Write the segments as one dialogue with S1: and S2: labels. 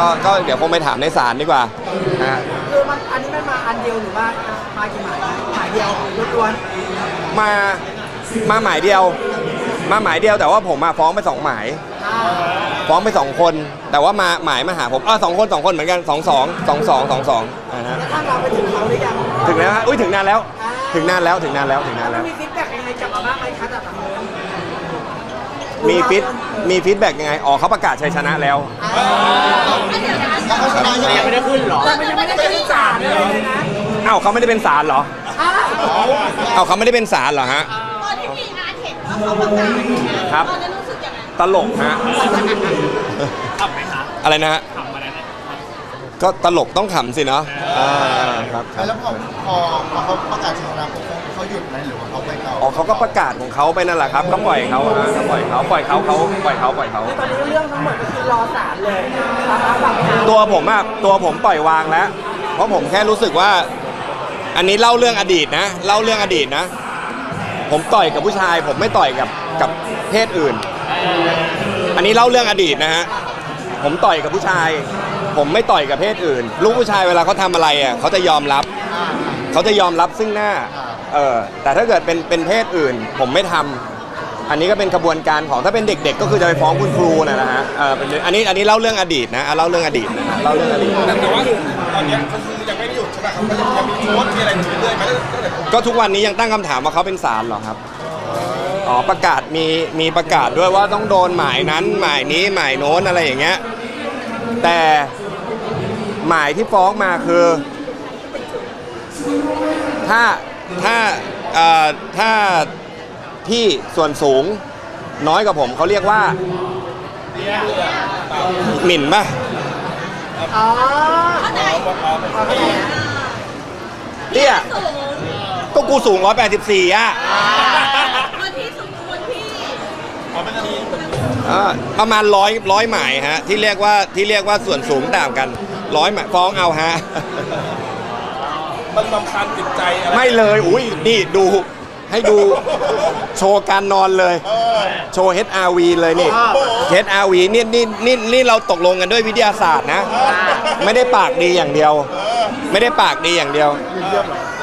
S1: ก็ก็เดี๋ยวคงไปถามในศาลดีกว่านะฮะ
S2: คือมันอันนี้มันมาอันเดียวหรือว่ามากี่หมายนะหมายเดียวล้วน
S1: มามาหมายเดียว มาหมายเดียวแต่ว่าผมมาฟ้องไปสองหมาย
S2: ๆอ่า
S1: ฟ้องไปสองคน แต่ว่ามาหมายมาหาผมอ่าสองคนสองคนเหมือนกันสองสองสองสองสองสองนะฮะ
S2: แล้วถ้าเราไปถึงเขาหรือยัง
S1: ถึงแล้วฮะอุ้ยถึงนานแล้วถึงนานแล้วถึงนานแล้วถึงนาน
S2: แล้
S1: แล้วว
S2: มีฟีดแบ็กยังไงกลับมาบ้างไหมคะจากฝั่งนู้น
S1: มีฟีดมีฟีดแบ็กยังไงอ๋อเขาประกาศชัยชนะแล้ว
S2: ยังไม่ได้ขึ้นหรอแต่มันยังไม่ได้ขึ้นศาลเลยนะ
S1: เอ้าเขาไม่ได้เป็นศาลเหรอ
S2: อ้าว
S1: เอ้าเขาไม่ได้เป็นศาลเหรอฮะ
S3: ตอนที่พี่อาร์ตเห็นว่าเขาประกาศเนี่ย
S1: ครับ
S3: ตอนนั้นรู้สึกยังไง
S1: ตลกฮะอะไรนะฮะก็ตลกต้องขำสิเนาะอ่าครับครับ
S4: แล้วพอพอพอเขาประกาศชนะปุ๊บ เขาหยุดไหมหรือว่าเขาไปต่อ
S1: อ๋อเขาก็ประกาศของเขาไปนั่นแหละครับ ก็ปล่อยเขาฮะก็ปล่อยเขาปล่อยเขาเขาปล่อยเขาปล่อยเขา
S2: คือตอนนี้เรื่องทั้งหมดก็คือรอศาลเลยตามฝั่งเขา
S1: ตัวผมอะตัวผมปล่อยวางแล้ว เพราะผมแค่รู้สึกว่า อันนี้เล่าเรื่องอดีตนะ เล่าเรื่องอดีตนะ ผมต่อยกับผู้ชาย ผมไม่ต่อยกับกับเพศอื่น อันนี้เล่าเรื่องอดีตนะฮะผมต่อยกับผู้ชาย ผมไม่ต่อยกับเพศอื่น ลูกผู้ชายเวลาเขาทำอะไรอะเขาจะยอมรับ เขาจะยอมรับซึ่งหน้าเออแต่ถ้าเกิดเป็นเป็นเพศอื่น ผมไม่ทำอันนี้ก็เป็นกระบวนการของถ้าเป็นเด็ก ๆ ก็คือจะไปฟ้องคุณครูนะนะฮะเออเป็นอันนี้อันนี้เล่าเรื่องอดีตนะอะเล่าเรื่องอดีตนะฮะเล่าเรื่องอดีต
S5: แต่ว่าตอนเนี้ยก็คือยังไม่ได้หยุดใช่ไหมครับก็ยังยังมีโค้ดมีอะไรอยู่เรื่อยๆไหมตั้งแต่ผม
S1: ก็ทุกวันนี้ยังตั้งคำถามว่าเขาเป็นศาลเหรอครับอ๋อประกาศมีมีประกาศด้วยว่าต้องโดนหมายนั้นหมายนี้หมายโน้นอะไรอย่างเงี้ยแต่หมายที่ฟ้องมาคือ ถ้าถ้าเอ่อถ้าที่ส่วนสูงน้อยกว่าผมเขาเรียกว่าหมิ่นป่ะ
S2: อ๋อ
S3: เข้าใจ
S2: เข้าใจนะ
S1: เตี้ย
S3: สูง
S1: ก็กูสูง 184 อะ
S3: วันที่สูงวันที่
S1: อ่าประมาณร้อยร้อยหมายฮะที่เรียกว่าที่เรียกว่าส่วนสูงต่างกันร้อยหมายฟ้องเอาฮะ
S5: มันรำคาญจิตใจอะไร
S1: ไม่เลย อุ้ยนี่ดูให้ดูโชว์การนอนเลยโชว์ HRV เลยนี่ HRV นี่นี่นี่นี่เราตกลงกันด้วยวิทยาศาสตร์นะ ไม่ได้ปากดีอย่างเดียว ไม่ได้ปากดีอย่างเดียว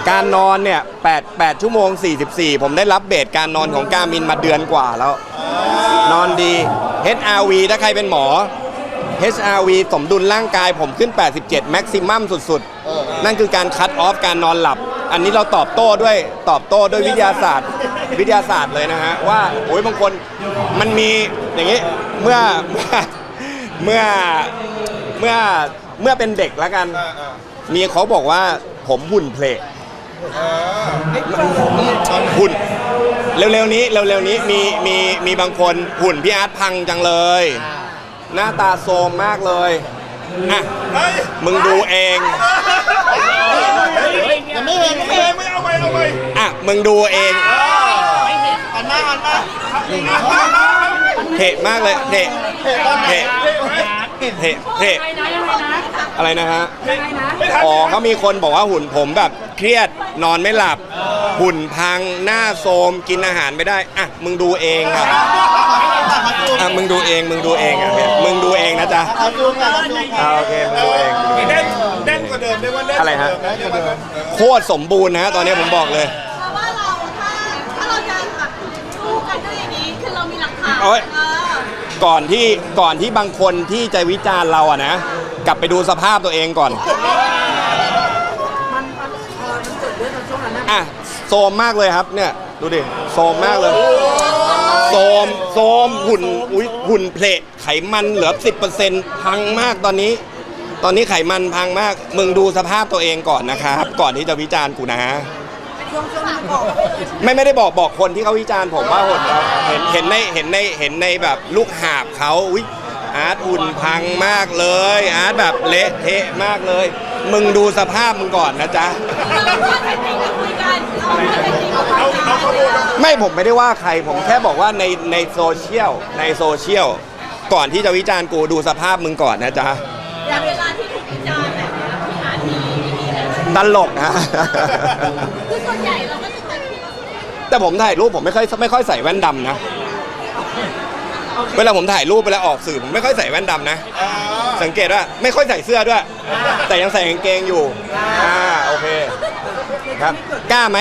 S1: การนอนเนี่ย8 8ชั่วโมง 44 ผมได้รับเบสการนอนของการมินมาเดือนกว่าแล้ว นอนดี HRV ถ้าใครเป็นหมอ HRV สมดุลร่างกายผมขึ้น 87 แม็กซิมัมสุดๆ นั่นคือการคัดออฟการนอนหลับ อันนี้เราตอบโต้ด้วยตอบโต้ด้วยวิทยาศาสตร์ วิทยาศาสตร์เลยนะฮะ ว่าโอ้ยบางคนมันมีอย่างนี้เมื่อเมื่อเมื่อเมื่อเป็นเด็กแล้วกัน มีเขาบอกว่าผมหุ่นเพลทหุ่นเร็วๆนี้เร็วๆนี้มีมีมีบางคนหุ่นพี่อาร์ตพังจังเลย หน้าตาโทรมมากเลยอะมึงดูเอง
S4: ยังไม่เห็นไม่
S5: เอ้
S4: เห็
S5: ย
S4: น
S5: ไม่เอาไปเอาไป
S1: อะมึงดูเอง
S4: หันมาหันมา
S1: เทะมากเลยเทะเทะเทะเทะอะไรนะฮะ อ๋อเขามีคนบอกว่าหุ่นผมแบบเครียดนอนไม่หลับ หุ่นพังหน้าโทรมกินอาหารไม่ได้ อะ มึงดูเองอะอะมึงดูเอง มึงดูเองอะเนี่ยมึงดูเองนะจ๊ะ
S4: เอาดูกันเอาดูกัน
S1: อ่าโอเคมึงดูเองมึงดูเอ
S5: แน่
S1: ง
S5: นแน่นกว่าเดิมได้ว่าแน่น
S1: อะไรฮะ
S5: กว่าเดิมนะ
S1: โคตรสมบูรณ์นะฮะตอนนี้ผมบอกเลย
S3: เพราะว่าเราถ้าถ้าเราจะแบบสู้กันด้วยอย่างนี้ คือเรามีหลักฐาน
S1: โอ๊ย
S3: เออ
S1: ก่อนที่ก่อนที่บางคนที่จะวิจารณ์เราอะนะ กลับไปดูสภาพตัวเองก่อน
S2: มันมันเออมันเกิดเรื่องตอนช่วงนั้นนะ
S1: อะ โซมมากเลยครับเนี่ยดูดิโซมมากเลยโซมโซมหุ่นอุ้ยหุ่นเพลทไขมันเหลือ10%พังมากตอนนี้ ตอนนี้ไขมันพังมาก มึงดูสภาพตัวเองก่อนนะครับ ก่อนที่จะวิจารณ์กูนะ
S2: ช่วงช่วงนั้นบอก
S1: ไม่ไม่ได้บอกบอกคนที่เขาวิจารณ์ผมว่าหุ่นเราเห็นเห็นในเห็นในเห็นในแบบลูกหาบเขาอุ๊ยอาร์ตหุ่นพังมากเลย อาร์ตแบบเละเทะมากเลย มึงดูสภาพมึงก่อนนะจ๊ะ
S3: เราก็เทคนิคมาคุยกันเราก็เทคนิคมาคุยกัน
S1: ไม่ ผมไม่ได้ว่าใคร ผมแค่บอกว่าในในโซเชียลในโซเชียลก่อนที่จะวิจารณ์กูดูสภาพมึงก่อนนะจ๊ะ
S3: อย่างเวลาที่ถูกวิจารณ์แบบเนี้ยพี่อาร์ตมีวิธีอะไรไหม
S1: ตลกนะ
S3: คือส่วนใหญ่เราก็จะตัดคลิป
S1: แต่ผมถ่ายรูปผมไม่ค่อยไม่ค่อยใส่แว่นดำนะ เวลาผมถ่ายรูปเวลาออกสื่อผมไม่ค่อยใส่แว่นดำนะ
S5: อ่า
S1: สังเกตว่าไม่ค่อยใส่เสื้อด้วย แต่ยังใส่กางเกงอยู่ อ่าโอเค ครับ กล้าไหม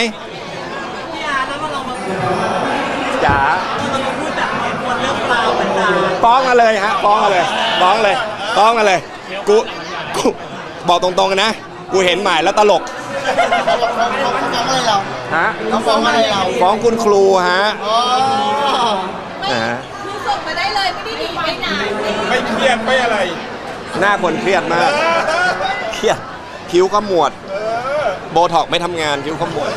S1: จ๋า
S2: มาพูดแบบนี้ควรเรื่องราวต่าง
S1: ฟ้องมาเลยฮะฟ้องมาเลยฟ้องเลยฟ้องมาเลยกูกูบอกตรงๆนะ กูเห็นหมายแล้วตลก
S4: เขาบอกเขาเขาเขาฟ้องอะไรเรา
S1: ฮะ
S4: เขาฟ้องอะไรเรา
S1: ฟ้องคุณครูฮะ
S4: อ๋อ
S3: ไม่
S1: อ่า
S3: คือส่งมาได้เลยไม่ได้หนีไปไหน
S5: ไม่เครียดไม่อะไร
S1: หน้าคนเครียดมากเครียดคิ้วก็หมวด โบท็อกไม่ทำงานคิ้วก็หมวด